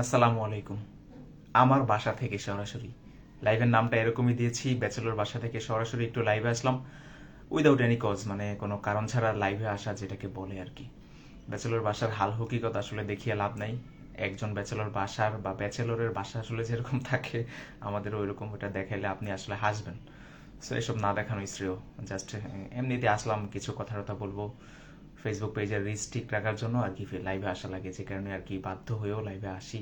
আসসালামু আলাইকুম। আমার বাসা থেকে সরাসরি। লাইভের নামটা এরকমই দিয়েছি, ব্যাচেলর বাসা থেকে সরাসরি একটু লাইভে আসলাম। উইদাউট এনি কজ মানে কোনো কারণ ছাড়া লাইভে আসা যেটাকে বলে আর কি। ব্যাচেলর বাসার হাল হকিকত আসলে দেখিয়ে লাভ নাই। একজন ব্যাচেলর বাসার বা ব্যাচেলরের বাসা আসলে যেরকম থাকে আমাদের ওই রকম ওটা দেখাইলে আপনি আসলে হাসবেন। সো এসব না দেখানো শ্রেয়। জাস্ট এমনিতে আসলাম, কিছু কথা টথা বলব। ফেসবুক পেজের রিচ ঠিক রাখার জন্য আর কি লাইভে আসা লাগে। যে কারণে আর কি বাধ্য হয়েও লাইভে আসি।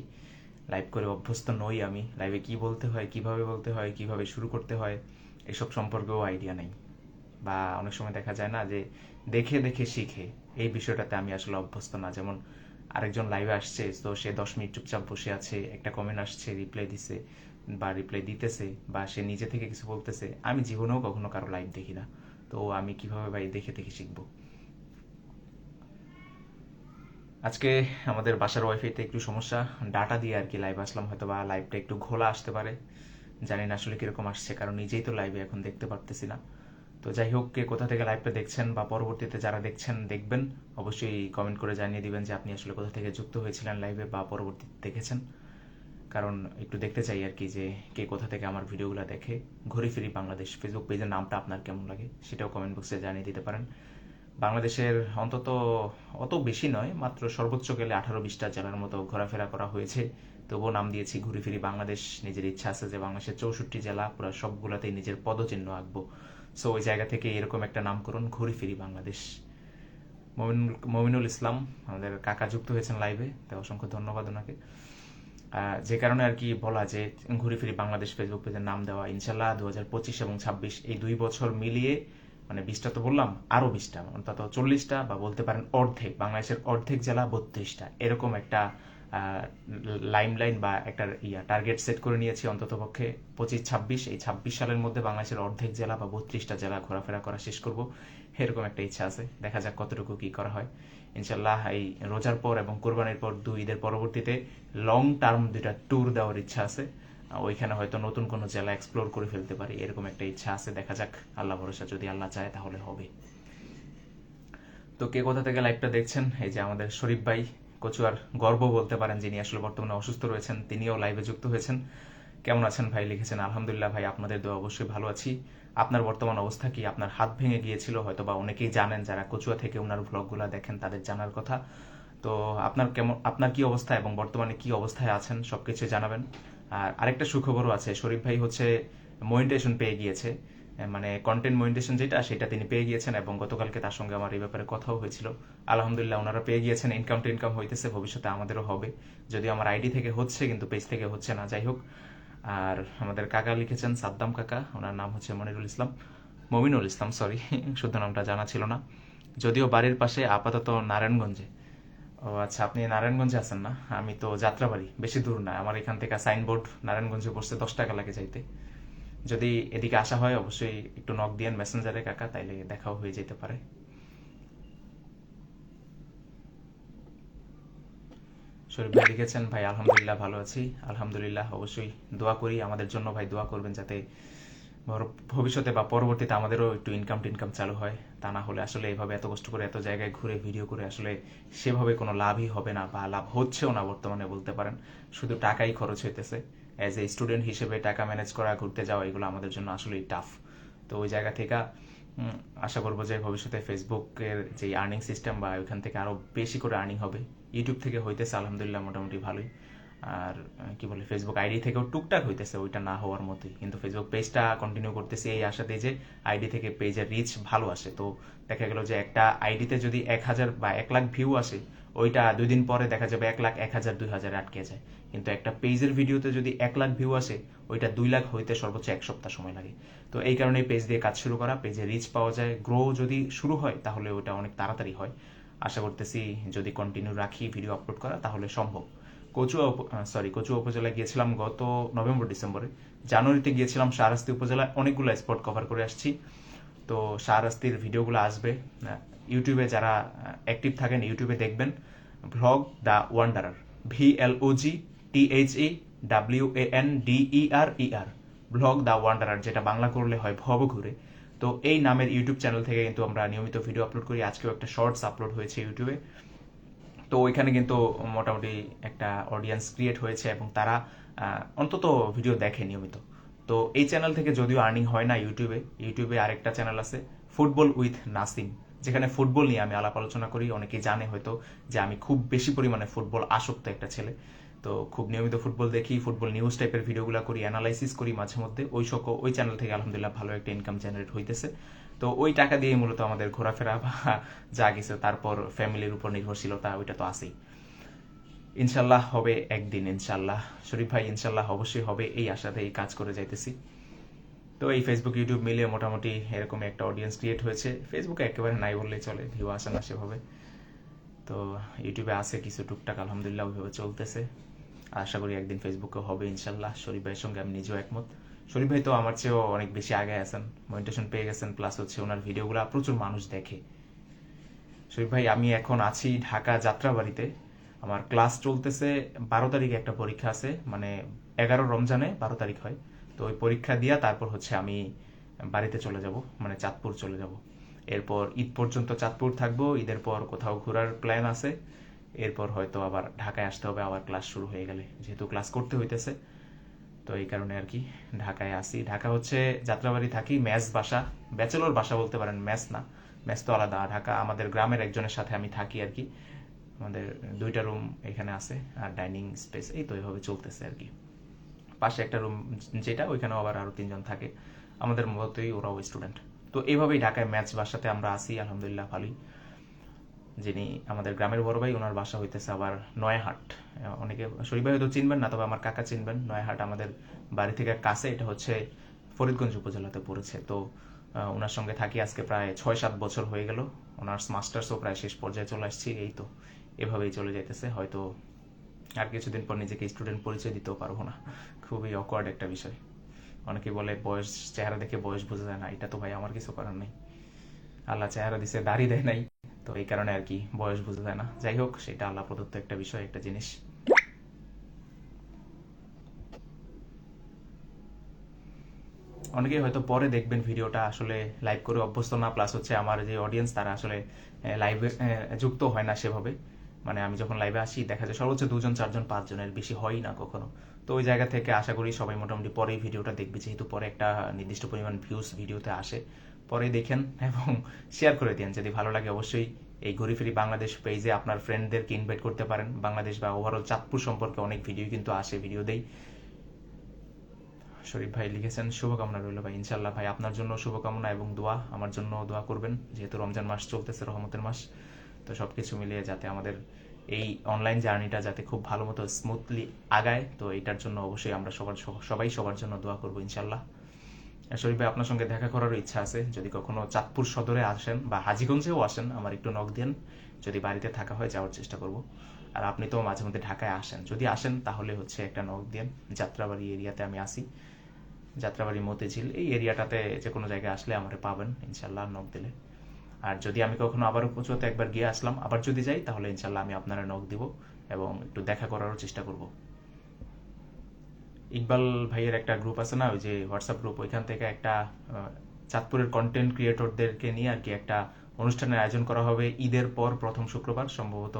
লাইভ করে অভ্যস্ত নই আমি। লাইভে কি বলতে হয়, কীভাবে বলতে হয়, কীভাবে শুরু করতে হয়, এসব সম্পর্কেও আইডিয়া নেই। বা অনেক সময় দেখা যায় না যে দেখে দেখে শিখে। এই বিষয়টাতে আমি আসলে অভ্যস্ত না। যেমন আরেকজন লাইভে আসছে, তো সে দশ মিনিট চুপচাপ বসে আছে, একটা কমেন্ট আসছে রিপ্লাই দিছে বা রিপ্লাই দিতেছে বা সে নিজে থেকে কিছু বলতেছে। আমি জীবনেও কখনো কারও লাইভ দেখি না। তো আমি কীভাবে ভাই দেখে দেখে শিখব? আজকে আমাদের বাসার ওয়াইফাইতে একটু সমস্যা। ডাটা দিয়ে আর কি লাইভ আসলাম হয়তো বা লাইভটা একটু ঘোলা আসতে পারে। জানি না আসলে কীরকম আসছে, কারণ নিজেই তো লাইভে এখন দেখতে পারতেছি না। তো যাই হোক, কে কোথা থেকে লাইভটা দেখছেন বা পরবর্তীতে যারা দেখছেন, দেখবেন। অবশ্যই কমেন্ট করে জানিয়ে দিবেন যে আপনি আসলে কোথা থেকে যুক্ত হয়েছিলেন লাইভে বা পরবর্তীতে দেখেছেন। কারণ একটু দেখতে চাই আর কি যে কে কোথা থেকে আমার ভিডিওগুলো দেখে। ঘুরে ফিরি বাংলাদেশ ফেসবুক পেজের নামটা আপনার কেমন লাগে, সেটাও কমেন্ট বক্সে জানিয়ে দিতে পারেন। বাংলাদেশের অন্তত অত বেশি নয়, মাত্র সর্বোচ্চ গেলে আঠারো বিশটা জেলার মতো ঘোরাফেরা করা হয়েছে। তবুও নাম দিয়েছি ঘুরে ফিরি বাংলাদেশ। নিজের ইচ্ছা আছে যে বাংলাদেশের চৌষট্টি জেলা পুরো সবগুলাতেই নিজের পদচিহ্ন আঁকবো। সো ওই জায়গা থেকে এরকম একটা নামকরণ ঘুরে ফিরি বাংলাদেশ। মমিনুল ইসলাম আমাদের কাকা যুক্ত হয়েছেন লাইভে তাই অসংখ্য ধন্যবাদ ওনাকে। যে কারণে আর কি বলা যে ঘুরে ফিরি বাংলাদেশ ফেসবুক পেজের নাম দেওয়া ইনশাল্লাহ দু হাজার পঁচিশ এবং ছাব্বিশ এই দুই বছর মিলিয়ে মানে বিশটা তো বললাম আরও বিশটা অন্তত চল্লিশটা বা বলতে পারেন অর্ধেক, বাংলাদেশের অর্ধেক জেলা বত্রিশটা। এরকম একটা লাইন লাইন বা একটা ইয়া টার্গেট সেট করে নিয়েছি অন্তত পক্ষে পঁচিশ, ছাব্বিশ। এই ছাব্বিশ সালের মধ্যে বাংলাদেশের অর্ধেক জেলা বা বত্রিশটা জেলা ঘোরাফেরা করা শেষ করব। এরকম একটা ইচ্ছা আছে। দেখা যাক কতটুকু কি করা হয়। ইনশাল্লাহ এই রোজার পর এবং কোরবানির পর দুই ঈদের পরবর্তীতে লং টার্ম দুইটা ট্যুর দেওয়ার ইচ্ছা আছে। ওইখানে হয়তো নতুন কোনো জেলা এক্সপ্লোর করে ফেলতে পারি। এরকম একটা ইচ্ছা আছে। দেখা যাক। আল্লাহ ভরসা, যদি আল্লাহ চায় তাহলে হবে। তো কে কোথা থেকে লাইভটা দেখছেন? এই যে আমাদের শরীফ ভাই, কচুয়ার গর্ব বলতে পারেন, যিনি আসলে বর্তমানে অসুস্থ রয়েছেন, তিনিও লাইভে যুক্ত হয়েছেন। কেমন আছেন ভাই? লিখেছেন, আলহামদুলিল্লাহ ভাই, আপনাদের দোয়া অবশ্যই ভালো আছি। আপনার বর্তমান অবস্থা কি? আপনার হাত ভেঙে গিয়েছিল? হয়তো বা অনেকেই জানেন, যারা কচুয়া থেকে ওনার ভ্লগগুলো দেখেন, তাদের জানার কথা। তো আপনার কেমন, আপনার কি অবস্থা এবং বর্তমানে কি অবস্থায় আছেন? সবকিছু জানাবেন। আর আরেকটা সুখবরও আছে। শরীফ ভাই হচ্ছে মনিটেশন পেয়ে গিয়েছে। মানে কন্টেন্ট মনিটেশন যেটা, সেটা তিনি পেয়ে গিয়েছেন এবং গতকালকে তার সঙ্গে আমার এই ব্যাপারে কথাও হয়েছিল। আলহামদুলিল্লাহ ওনারা পেয়ে গিয়েছেন ইনকাম টু ইনকাম হইতেছে, ভবিষ্যতে আমাদেরও হবে। যদিও আমার আইডি থেকে হচ্ছে, কিন্তু পেজ থেকে হচ্ছে না। যাই হোক, আর আমাদের কাকা লিখেছেন, সাদ্দাম কাকা, ওনার নাম হচ্ছে মনিরুল ইসলাম। মমিনুল ইসলাম সরি শুদ্ধ নামটা জানা ছিল না। যদিও বাড়ির পাশে আপাতত নারায়ণগঞ্জে। ও আচ্ছা আপনি নারায়ণগঞ্জে আছেন না? আমি তো যাত্রাবাড়ি, বেশি দূর না। আমার এখান থেকে সাইনবোর্ড নারায়ণগঞ্জে বসতে দশ টাকা লাগে যাইতে যদি এদিকে আসা হয়, অবশ্যই একটু নক দিয়েন মেসেঞ্জারে কাকা, তাইলে দেখাও হয়ে যেতে পারে। শরীফ ভাই লিখেছেন, ভাই, আলহামদুলিল্লাহ, ভালো আছি। আলহামদুলিল্লাহ, অবশ্যই দোয়া করি। আমাদের জন্য ভাই দোয়া করবেন যাতে ভবিষ্যতে বা পরবর্তীতে আমাদেরও একটু ইনকাম টিনকাম চালু হয়। তা না হলে আসলে এইভাবে এত কষ্ট করে এত জায়গায় ঘুরে ভিডিও করে আসলে সেভাবে কোনো লাভই হবে না বা লাভ হচ্ছেও না বর্তমানে বলতে পারেন। শুধু টাকাই খরচ হইতেছে। অ্যাজ এ স্টুডেন্ট হিসেবে টাকা ম্যানেজ করা, ঘুরতে যাওয়া, এগুলো আমাদের জন্য আসলেই টাফ তো ওই জায়গা থেকে আশা করব যে ভবিষ্যতে ফেসবুকের যে আর্নিং সিস্টেম বা ওইখান থেকে আরও বেশি করে আর্নিং হবে। ইউটিউব থেকে হইতেছে, আলহামদুলিল্লাহ মোটামুটি ভালোই। আর কি বলে ফেসবুক আইডি থেকেও টুকটাক হইতেছে ওইটা না হওয়ার মতোই। কিন্তু ফেসবুক পেজটা কন্টিনিউ করতেছি এই আশাতে যে আইডি থেকে পেজের রিচ ভালো আসে। তো দেখা গেল যে একটা আইডিতে যদি এক হাজার বা এক লাখ ভিউ আসে, ওইটা দুই দিন পরে দেখা যাবে এক লাখ, এক হাজার, দুই হাজার আটকে যায়। কিন্তু একটা পেজের ভিডিওতে যদি এক লাখ ভিউ আসে, ওইটা দুই লাখ হইতে সর্বোচ্চ এক সপ্তাহ সময় লাগে। তো এই কারণে পেজ দিয়ে কাজ শুরু করা পেজে রিচ পাওয়া যায় গ্রো যদি শুরু হয়, তাহলে ওটা অনেক তাড়াতাড়ি হয়। আশা করতেছি যদি কন্টিনিউ রাখি ভিডিও আপলোড করা, তাহলে সম্ভব। কচুয়া সরি কচুয়া উপজেলায় গিয়েছিলাম গত নভেম্বর, ডিসেম্বরে। জানুয়ারিতে গিয়েছিলাম শাহরাস্তি উপজেলায়, অনেকগুলো স্পট কভার করে আসছি। তো শাহরাস্তির ভিডিওগুলো আসবে। ইউটিউবে যারা অ্যাক্টিভ থাকেন ইউটিউবে দেখবেন। Vlog the wanderer V L O G T H E W A N D E R E R vlog the wanderer যেটা বাংলা করলে হয় ভব ঘুরে। তো এই নামের ইউটিউব চ্যানেল থেকে কিন্তু আমরা নিয়মিত ভিডিও আপলোড করি। আজকেও একটা শর্টস আপলোড হয়েছে ইউটিউবে তো ওইখানে কিন্তু মোটামুটি একটা অডিয়েন্স ক্রিয়েট হয়েছে এবং তারা অন্তত ভিডিও দেখে নিয়মিত। তো এই চ্যানেল থেকে যদিও আর্নিং হয় না ইউটিউবে ইউটিউবে আরেকটা চ্যানেল আছে ফুটবল উইথ নাসিম যেখানে ফুটবল নিয়ে আমি আলাপ আলোচনা করি। অনেকেই জানে হয়তো যে আমি খুব বেশি পরিমাণে ফুটবল আসক্ত একটা ছেলে। তো খুব নিয়মিত ফুটবল দেখি ফুটবল নিউজ টাইপের ভিডিওগুলো করি অ্যানালাইসিস করি মাঝে মধ্যে। ওই সকল, ওই চ্যানেল থেকে আলহামদুলিল্লাহ ভালো একটা ইনকাম জেনারেট হইতেছে। তো ওই টাকা দিয়ে মূলত আমাদের ঘোরাফেরা বা যা কিছু তারপর ফ্যামিলির উপর নির্ভরশীলতা ওইটা তো আছেই। ইনশাল্লাহ হবে একদিন, ইনশাল্লাহ। শরীফ ভাই, ইনশাল্লাহ অবশ্যই হবে, এই আশাতে এই কাজ করে যাইতেছি। তো এই ফেসবুক ইউটিউব মিলিয়ে মোটামুটি এরকম একটা অডিয়েন্স ক্রিয়েট হয়েছে। ফেসবুকে একেবারে নাই বললেই চলে ভিউ আসে না সেভাবে। তো ইউটিউবে আছে কিছু টুকটাক, আলহামদুলিল্লাহ ওইভাবে চলতেছে। আশা করি একদিন ফেসবুকে হবে, ইনশাল্লাহ। শরীফ ভাইয়ের সঙ্গে আমি নিজেও একমত। শরীফ ভাই তো আমার চেয়েও অনেক বেশি আগে আছেন মনিটেশন পেয়ে গেছেন প্লাস হচ্ছে ওনার ভিডিওগুলো প্রচুর মানুষ দেখে। শরীফ ভাই, আমি এখন আছি ঢাকা যাত্রাবাড়িতে। আমার ক্লাস চলতেছে বারো তারিখে একটা পরীক্ষা আছে মানে এগারো রমজানে বারো তারিখ হয়। তো ওই পরীক্ষা দিয়া তারপর হচ্ছে আমি বাড়িতে চলে যাব মানে চাঁদপুর চলে যাব। এরপর ঈদ পর্যন্ত চাঁদপুর থাকব, ঈদের পর কোথাও ঘোরার প্ল্যান আছে। এরপর হয়তো আবার ঢাকায় আসতে হবে, আবার ক্লাস শুরু হয়ে গেলে। যেহেতু ক্লাস করতে হইতেছে তো এই কারণে আর কি ঢাকায় আসি ঢাকা হচ্ছে যাত্রাবাড়ি থাকি ম্যাচ বাসা, ব্যাচেলর বাসা বলতে পারেন ম্যাচ না ম্যাচ তো আলাদা। ঢাকা আমাদের গ্রামের একজনের সাথে আমি থাকি আর কি। আমাদের দুইটা রুম এখানে আছে, আর ডাইনিং স্পেস, এই তো এইভাবে চলতেছে আর কি। পাশে একটা রুম যেটা, ওইখানেও আবার আরও তিনজন থাকে। আমাদের মতোই ওরাও স্টুডেন্ট। তো এইভাবেই ঢাকায় ম্যাচ বাসাতে আমরা আসি আলহামদুলিল্লাহ, ভালোই। যিনি আমাদের গ্রামের বড় ভাই ওনার বাসা হইতেছে আবার নয়াহাট। অনেকে শরীফ ভাই হয়তো চিনবেন না, তবে আমার কাকা চিনবেন। নয়াহাট আমাদের বাড়ি থেকে কাছে, এটা হচ্ছে ফরিদগঞ্জ উপজেলাতে পড়েছে। তো ওনার সঙ্গে থাকি আজকে প্রায় ছয় সাত বছর হয়ে গেল। অনার্স মাস্টার্সও প্রায় শেষ পর্যায়ে চলে আসছি, এই তো এভাবেই চলে যাইতেছে। হয়তো আর কিছুদিন পর নিজেকে স্টুডেন্ট পরিচয় দিতেও পারব না। খুবই অকওয়ার্ড একটা বিষয়। অনেকে বলে, বয়স, চেহারা দেখে বয়স বোঝা যায় না। এটা তো ভাই আমার কিছু করার নেই। আল্লাহ চেহারা দিছে, দাড়ি দেয় নাই। তো এই কারণে আর কি বয়স বোঝা যায় না। যাই হোক, সেটা আল্লাহ প্রদত্ত একটা বিষয়, একটা জিনিস। অনেকেই হয়তো পরে দেখবেন ভিডিওটা আসলে লাইভ করে অভ্যস্ত না প্লাস হচ্ছে আমার যে অডিয়েন্স তারা আসলে লাইভে যুক্ত হয় না সেভাবে। মানে আমি যখন লাইভে আসি, দেখা যায় সর্বোচ্চ দুজন, চারজন, পাঁচজনের বেশি হয় না কখনো। তো ওই জায়গা থেকে আশা করি সবাই মোটামুটি পরেই ভিডিওটা দেখবে, যেহেতু পরে একটা নির্দিষ্ট পরিমাণ ভিউজ ভিডিওতে আসে। পরে দেখেন এবং শেয়ার করে দেন যদি ভালো লাগে অবশ্যই এই ঘুরি ফিরি বাংলাদেশ পেজে আপনার ফ্রেন্ডদেরকে ইনভাইট করতে পারেন। বাংলাদেশ বা ওভারঅল চাঁদপুর সম্পর্কে অনেক ভিডিও কিন্তু আসে ভিডিও দেই। শরীফ ভাই লিখেছেন, শুভকামনা রইল ভাই ইনশাল্লাহ ভাই, আপনার জন্য শুভকামনা এবং দোয়া, আমার জন্য দোয়া করবেন। যেহেতু রমজান মাস চলতেছে, রহমতের মাস, তো সব কিছু মিলিয়ে যাতে আমাদের এই অনলাইন জার্নিটা যাতে খুব ভালো মতো স্মুথলি আগায়, তো এটার জন্য অবশ্যই আমরা সবার, সবাই সবার জন্য দোয়া করব ইনশাল্লাহ শরীফ ভাই, আপনার সঙ্গে দেখা করারও ইচ্ছা আছে। যদি কখনো চাঁদপুর সদরে আসেন বা হাজিগঞ্জেও আসেন, আমার একটু নক দেন। যদি বাড়িতে থাকা হয়, যাওয়ার চেষ্টা করব। আর আপনি তো মাঝে মধ্যে ঢাকায় আসেন। যদি আসেন, তাহলে হচ্ছে একটা নক দেন। যাত্রাবাড়ি এরিয়াতে আমি আসি। যাত্রাবাড়ি মতিঝিল, এই এরিয়াটাতে যে কোনো জায়গায় আসলে আমারে পাবেন ইনশাল্লাহ নক দিলে। আর যদি আমি কখনো আবারও পুজোতে একবার গিয়ে আসলাম, আবার যদি যাই, তাহলে ইনশাল্লাহ আমি আপনারা নক দিব এবং একটু দেখা করারও চেষ্টা করব। ইকবাল ভাইয়ের একটা গ্রুপ আছে না, ওই যে হোয়াটসঅ্যাপ গ্রুপ ওইখান থেকে একটা চাঁদপুরের কন্টেন্ট ক্রিয়েটরদেরকে নিয়ে আর কি একটা অনুষ্ঠানের আয়োজন করা হবে ঈদের পর প্রথম শুক্রবার, সম্ভবত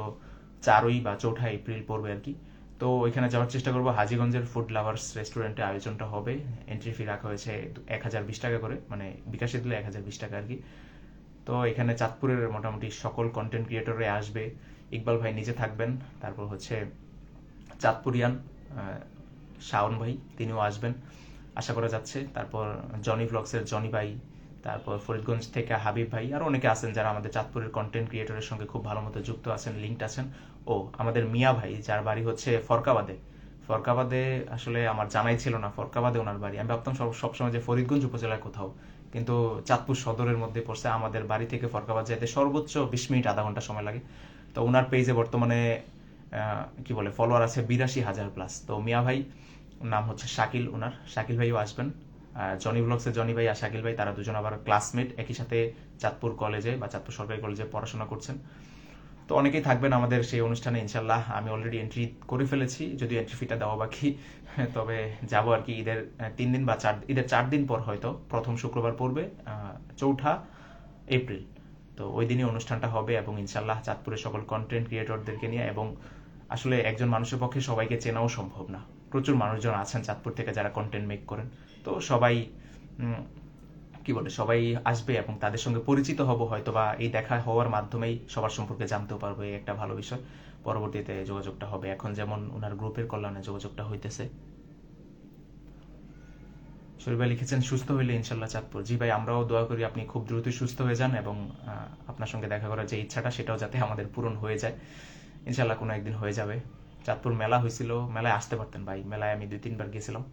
চারই বা চৌঠা এপ্রিল পড়বে আর কি। তো ওইখানে যাওয়ার চেষ্টা করব। হাজিগঞ্জের ফুড লাভার্স রেস্টুরেন্টে আয়োজনটা হবে। এন্ট্রি ফি রাখা হয়েছে এক হাজার বিশ টাকা করে মানে বিকাশে দিলে এক হাজার বিশ টাকা আর কি। তো এখানে চাঁদপুরের মোটামুটি সকল কন্টেন্ট ক্রিয়েটররা আসবে। ইকবাল ভাই নিজে থাকবেন, তারপর হচ্ছে চাঁদপুরিয়ান শাওন ভাই, তিনিও আসবেন। আশা করা যাচ্ছে। তারপর জনি ব্লগসের জনি ভাই, তারপর ফরিদগঞ্জ থেকে হাবিব ভাই, আর অনেকে আছেন যারা আমাদের চাঁদপুরের কন্টেন্ট ক্রিয়েটরের সঙ্গে খুব ভালো মতো যুক্ত আছেন লিঙ্কড আছেন। ও, আমাদের মিয়া ভাই, যার বাড়ি হচ্ছে ফরকাবাদে। ফরকাবাদে আসলে আমার জানাই ছিল না, ফরকাবাদে ওনার বাড়ি। আমি ভাবতাম সব সবসময় যে ফরিদগঞ্জ উপজেলায় কোথাও। কিন্তু চাঁদপুর সদরের মধ্যে পড়ছে আমাদের বাড়ি থেকে ফরকাবাদ যেতে সর্বোচ্চ বিশ মিনিট, আধা ঘণ্টা সময় লাগে। তো ওনার পেজে বর্তমানে কি বলে ফলোয়ার আছে বিরাশি হাজার প্লাস তো মিয়া ভাই নাম হচ্ছে শাকিল ওনার শাকিল ভাইও আসবেন। জনি ব্লগসে জনি ভাই আর শাকিল ভাই, তারা দুজন আবার ক্লাসমেট একই সাথে চাঁদপুর কলেজে বা চাঁদপুর সরকারি কলেজে পড়াশোনা করছেন। তো অনেকেই থাকবেন আমাদের সেই অনুষ্ঠানে ইনশাল্লাহ আমি অলরেডি এন্ট্রি করে ফেলেছি যদি এন্ট্রি ফিটা দেওয়া বাকি। তবে যাব আর কি ঈদের তিন দিন বা চার ঈদের চার দিন পর হয়তো, প্রথম শুক্রবার পড়বে চৌঠা এপ্রিল। তো ওই দিনই অনুষ্ঠানটা হবে এবং ইনশাল্লাহ চাঁদপুরের সকল কন্টেন্ট ক্রিয়েটরদেরকে নিয়ে এবং আসলে একজন মানুষের পক্ষে সবাইকে চেনাও সম্ভব না। প্রচুর মানুষজন আছেন চাঁদপুর থেকে যারা কন্টেন্ট মেক করেন। তো সবাই কি বলে, সবাই আসবে এবং তাদের সঙ্গে পরিচিত হব হয়তো বা এই দেখা হওয়ার মাধ্যমেই সবার সম্পর্কে জানতেও পারব, এই একটা ভালো বিষয়। পরবর্তীতে যোগাযোগটা হবে। এখন যেমন ওনার গ্রুপের কল্যাণে যোগাযোগটা হইতেছে। শরীফ ভাই লিখেছেন, সুস্থ হইলে ইনশাল্লাহ চাঁদপুর। জি ভাই, আমরাও দোয়া করি আপনি খুব দ্রুতই সুস্থ হয়ে যান এবং আপনার সঙ্গে দেখা করার যে ইচ্ছাটা সেটাও যাতে আমাদের পূরণ হয়ে যায়। ইনশাল্লাহ কোনো একদিন হয়ে যাবে। চাঁদপুর মেলা হয়েছিল, মেলায় আসতে পারতেন ভাই, মেলায় আমি দুই, তিনবার গিয়েছিলাম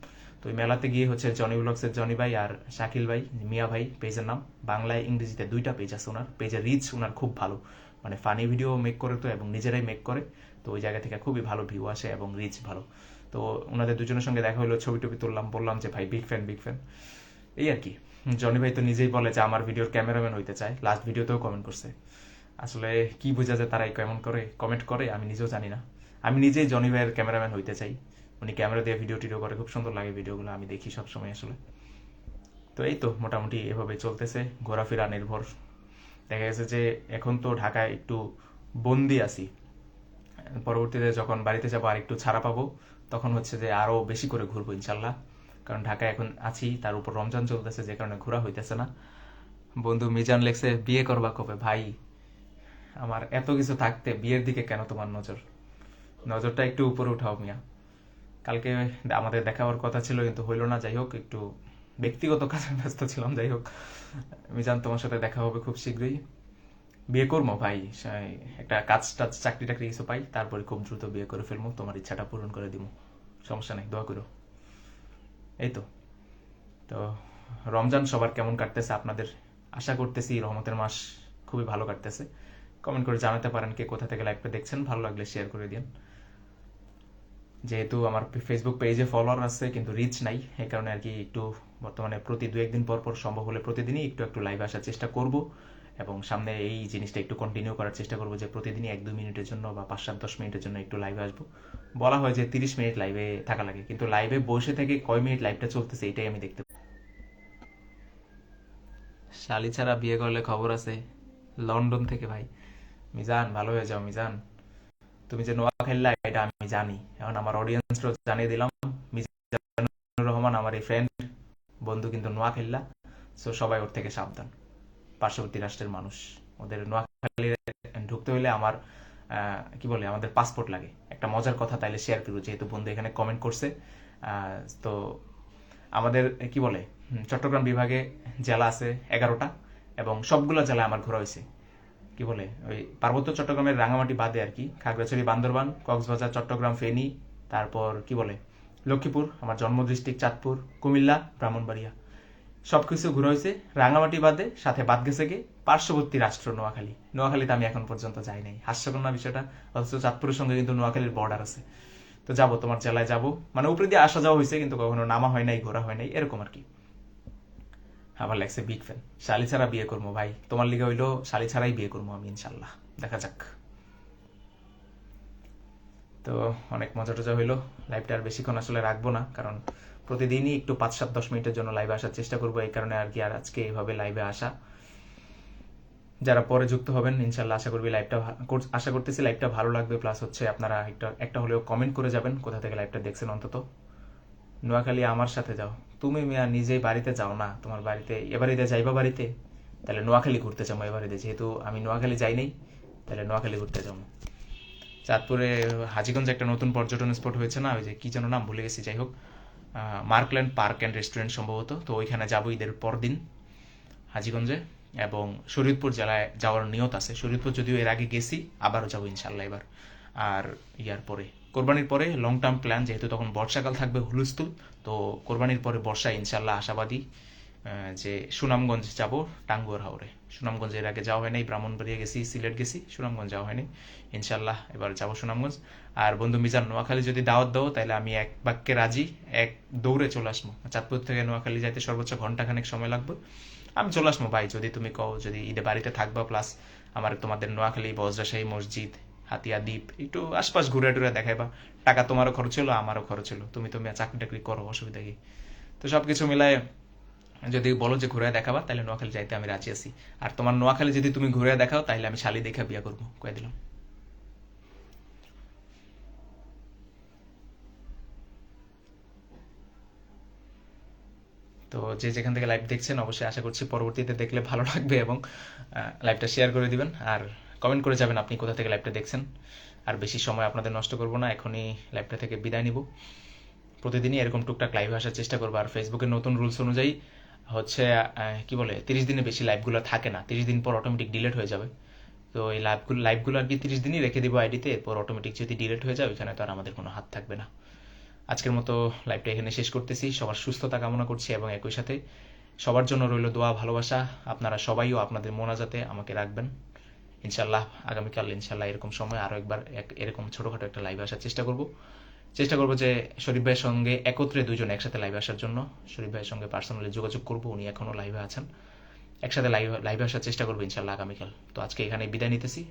তো ওই মেলাতে গিয়ে হচ্ছে জনি ব্লগসের জনি ভাই আর শাকিল ভাই, মিয়া ভাই পেজের নাম। বাংলায়, ইংরেজিতে দুইটা পেজ আছে ওনার। পেজের রিচ ওনার খুব ভালো। মানে ফানি ভিডিও মেক করে তো এবং নিজেরাই মেক করে। তো ওই জায়গা থেকে খুবই ভালো ভিউ আসে এবং রিচ ভালো। তো ওনাদের দুজনের সঙ্গে দেখা হলো ছবি টবি তুললাম, বললাম যে ভাই বিগ ফ্যান বিগ ফ্যান এই আর কি। জনি ভাই তো নিজেই বলে যে আমার ভিডিওর ক্যামেরাম্যান হইতে চায়। লাস্ট ভিডিওতেও কমেন্ট করছে। আসলে কি বোঝা যায় তারাই কেমন করে কমেন্ট করে, আমি নিজেও জানি না। আমি নিজেই জনি ভাইয়ের ক্যামেরাম্যান হইতে চাই। উনি ক্যামেরা দিয়ে ভিডিও টিডিও করে, খুব সুন্দর লাগে ভিডিওগুলো আমি দেখি সবসময় আসলে। তো এই তো মোটামুটি এভাবে চলতেছে, ঘোরাফেরা নির্ভর। দেখা গেছে যে এখন তো ঢাকায় একটু বন্দি আছি। পরবর্তীতে যখন বাড়িতে যাব আর একটু ছাড়া পাবো, তখন হচ্ছে যে আরও বেশি করে ঘুরবো ইনশাল্লাহ। কারণ ঢাকায় এখন আছি, তার উপর রমজান চলতেছে, যে কারণে ঘোরা হইতেছে না। বন্ধু মিজান লেখছে বিয়ে করবা কবে? ভাই আমার এত কিছু থাকতে বিয়ের দিকে কেন তোমার নজর? নজরটা একটু উপরে উঠাও মিয়া। কালকে আমাদের দেখা হওয়ার কথা ছিল, কিন্তু হইল না, যাই হোক, একটু ব্যক্তিগত কাজে ব্যস্ত ছিলাম, যাই হোক। মিজান, তোমার সাথে দেখা হবে খুব শীঘ্রই। বিয়ে করব ভাই একটা কাজ টাজ, চাকরি টাকরি কিছু পাই, তারপরে খুব দ্রুত বিয়ে করে ফেলব, তোমার ইচ্ছাটা পূরণ করে দিব। সমস্যা নেই, দোয়া করো। এই তো। তো রমজান সবার কেমন কাটতেছে আপনাদের? আশা করতেছি রহমতের মাস খুবই ভালো কাটতেছে। কমেন্ট করে জানাতে পারেন কে কোথা থেকে লাইভটা দেখছেন। ভালো লাগলে শেয়ার করে দিন। যেহেতু আমার ফেসবুক পেজে ফলোয়ার আছে, কিন্তু রিচ নাই এই কারণে আর কি একটু বর্তমানে প্রতি দু একদিন পর পর সম্ভব হলে প্রতিদিনই একটু একটু লাইভ আসার চেষ্টা করব এবং সামনে এই জিনিসটা একটু কন্টিনিউ করার চেষ্টা করব যে প্রতিদিনই এক দুই মিনিটের জন্য বা পাঁচ সাত দশ মিনিটের জন্য একটু লাইভে আসব। বলা হয় যে তিরিশ মিনিট লাইভে থাকা লাগে, কিন্তু লাইভে বসে থেকে কয় মিনিট লাইভটা চলতেছে এটাই আমি দেখতে শালি ছাড়া বিয়ে করলে খবর আছে, লন্ডন থেকে ভাই। মিজান, ভালো হয়ে যাও মিজান। তুমি যে নোয়া খেললা, এটা আমি জানি। এখন আমার অডিয়েন্সরা জানিয়ে দিলাম, মিজানুর রহমান আমার এই ফ্রেন্ড বন্ধু কিন্তু নোয়া খেললা। সো সবাই ওর থেকে সাবধান। পার্শ্ববর্তী রাষ্ট্রের মানুষ। ওদের নোয়াখালী ঢুকতে হইলে আমার কি বলে, আমাদের পাসপোর্ট লাগে। একটা মজার কথা তাইলে শেয়ার করব, যেহেতু বন্ধু এখানে কমেন্ট করছে। তো আমাদের, কি বলে চট্টগ্রাম বিভাগে জেলা আছে এগারোটা, এবং সবগুলো জেলা আমার ঘোরা হয়েছে কি বলে, ওই পার্বত্য চট্টগ্রামের রাঙামাটি বাদে আর কি, খাগড়াছড়ি, বান্দরবান, কক্সবাজার, চট্টগ্রাম, ফেনী, তারপর কি বলে, লক্ষ্মীপুর, আমার জন্ম ডিস্ট্রিক্ট চাঁদপুর, কুমিল্লা, ব্রাহ্মণবাড়িয়া। সবকিছু ঘুরে হয়েছে রাঙামাটি বাদে, সাথে বাদ গেছে কি, পার্শ্ববর্তী রাষ্ট্র নোয়াখালী। নোয়াখালীতে আমি এখন পর্যন্ত যাই নাই। হাস্যকর না বিষয়টা, অথচ চাঁদপুরের সঙ্গে কিন্তু নোয়াখালীর বর্ডার আছে। তো যাব, তোমার জেলায় যাব। মানে উপরে দিয়ে আসা যাওয়া হয়েছে, কিন্তু কখনো নামা হয় নাই, ঘোরা হয় নাই, এরকম আর কি। আবার লাগছে বিগ ফ্যান শালি ছাড়া বিয়ে করব ভাই। তোমার লিগে হইল শালি ছাড়াই বিয়ে করব আমি, ইনশাল্লাহ। দেখা যাক। তো অনেক মজা টজা হইল। লাইভটা আর বেশিক্ষণ আসলে রাখব না, কারণ প্রতিদিনই একটু পাঁচ, সাত, দশ মিনিটের জন্য লাইভে আসার চেষ্টা করব, এই কারণে আর কি আর আজকে এইভাবে লাইভে আসা। যারা পরে যুক্ত হবেন, ইনশাল্লাহ আশা করবি লাইভটা আশা করতেছি লাইভটা ভালো লাগবে। প্লাস হচ্ছে আপনারা একটা একটা হলেও কমেন্ট করে যাবেন, কোথা থেকে লাইভটা দেখছেন অন্তত। নোয়াখালী আমার সাথে যাও। তুমি মিয়া নিজেই বাড়িতে যাও না, তোমার বাড়িতে এবারিতে যাইবা বাড়িতে? তাহলে নোয়াখালী ঘুরতে যাব এবারিতে যেহেতু আমি নোয়াখালী যাই নাই, তাহলে নোয়াখালী ঘুরতে যাব। চাঁদপুরে হাজিগঞ্জ একটা নতুন পর্যটন স্পট হয়েছে না, ওই যে কি যেন নাম ভুলে গেছি, যাই হোক। মার্কল্যান্ড পার্ক অ্যান্ড রেস্টুরেন্ট সম্ভবত, তো ওইখানে যাব ঈদের পর দিন হাজিগঞ্জে, এবং শরীয়তপুর জেলায় যাওয়ার নিয়ত আছে। শরীয়তপুর যদিও এর আগে গেছি, আবারও যাব ইনশাল্লাহ এবার, আর ইয়ার পরে। কোরবানির পরে লং টার্ম প্ল্যান যেহেতু তখন বর্ষাকাল থাকবে হুলস্থুল, তো কোরবানির পরে বর্ষা ইনশাল্লাহ আশাবাদী যে সুনামগঞ্জ যাব টাঙ্গুয়ার হাওরে। সুনামগঞ্জ এর আগে যাওয়া হয়নি, ব্রাহ্মণবাড়িয়া গেছি, সিলেট গেছি, সুনামগঞ্জ যাওয়া হয়নি ইনশাল্লাহ এবার যাব সুনামগঞ্জ। আর বন্ধু মিজান, নোয়াখালী যদি দাওয়াত দাও, তাহলে আমি এক বাক্যে রাজি, এক দৌড়ে চলে আসব। চাঁদপুর থেকে নোয়াখালী যাইতে সর্বোচ্চ ঘন্টাখানেক সময় লাগবে। আমি চলে আসব, ভাই, যদি তুমি কও, যদি ঈদে বাড়িতে থাকবা প্লাস আমার তোমাদের নোয়াখালী বজ্রাশাহী মসজিদ হাতিয়া দ্বীপ, একটু আশপাশ ঘুরে টুরে দেখাইবা। টাকা তোমারও খরচ হলো আমারও খরচ হলো তুমি তুমি চাকরি টাকরি করো, অসুবিধা কি? তো সবকিছু মিলায় যদি বলো যে ঘুরে দেখাবা তাহলে নোয়াখালী যাইতে আমি রাজি আছি। আর তোমার নোয়াখালী যদি তুমি ঘুরে দেখাও তাহলে আমি শালি দেখা বিয়া করব, কয়ে দিলাম। তো যে যেখান থেকে লাইভ দেখছেন, অবশ্যই আশা করছি পরবর্তীতে দেখলে ভালো লাগবে এবং লাইভটা শেয়ার করে দিবেন। আর কমেন্ট করে যাবেন আপনি কোথা থেকে লাইভটা দেখছেন। আর বেশি সময় আপনাদের নষ্ট করব না, এখনই লাইভটা থেকে বিদায় নিব। প্রতিদিনই এরকম টুকটাক লাইভে আসার চেষ্টা করব। আর ফেসবুকের নতুন রুলস অনুযায়ী হচ্ছে কি বলে, তিরিশ দিনে বেশি লাইভগুলো থাকে না। তিরিশ দিন পর অটোমেটিক ডিলিট হয়ে যাবে। তো এই লাইভগুলো লাইভগুলো আর কি তিরিশ দিনই রেখে দেবো আইডিতে এরপর অটোমেটিক যদি ডিলেট হয়ে যায়, ওইখানে তো আর আমাদের কোনো হাত থাকবে না। আজকের মতো লাইভটা এখানে শেষ করতেছি। সবার সুস্থতা কামনা করছি এবং একই সাথে সবার জন্য রইল দোয়া, ভালোবাসা। আপনারা সবাইও আপনাদের মোনাজাতে আমাকে রাখবেন। ইনশাল্লাহ আগামীকাল ইনশাল্লাহ এরকম সময় আরও একবার এক- এরকম ছোটোখাটো একটা লাইভে আসার চেষ্টা করব। চেষ্টা করব যে শরীফ ভাইয়ের সঙ্গে একত্রে দুজন একসাথে লাইভে আসার জন্য। শরীফ ভাইয়ের সঙ্গে পার্সোনালি যোগাযোগ করব, উনি এখনও লাইভে আছেন। একসাথে লাইভ লাইভে আসার চেষ্টা করব ইনশাল্লাহ আগামীকাল। তো আজকে এখানে বিদায় নিতেছি।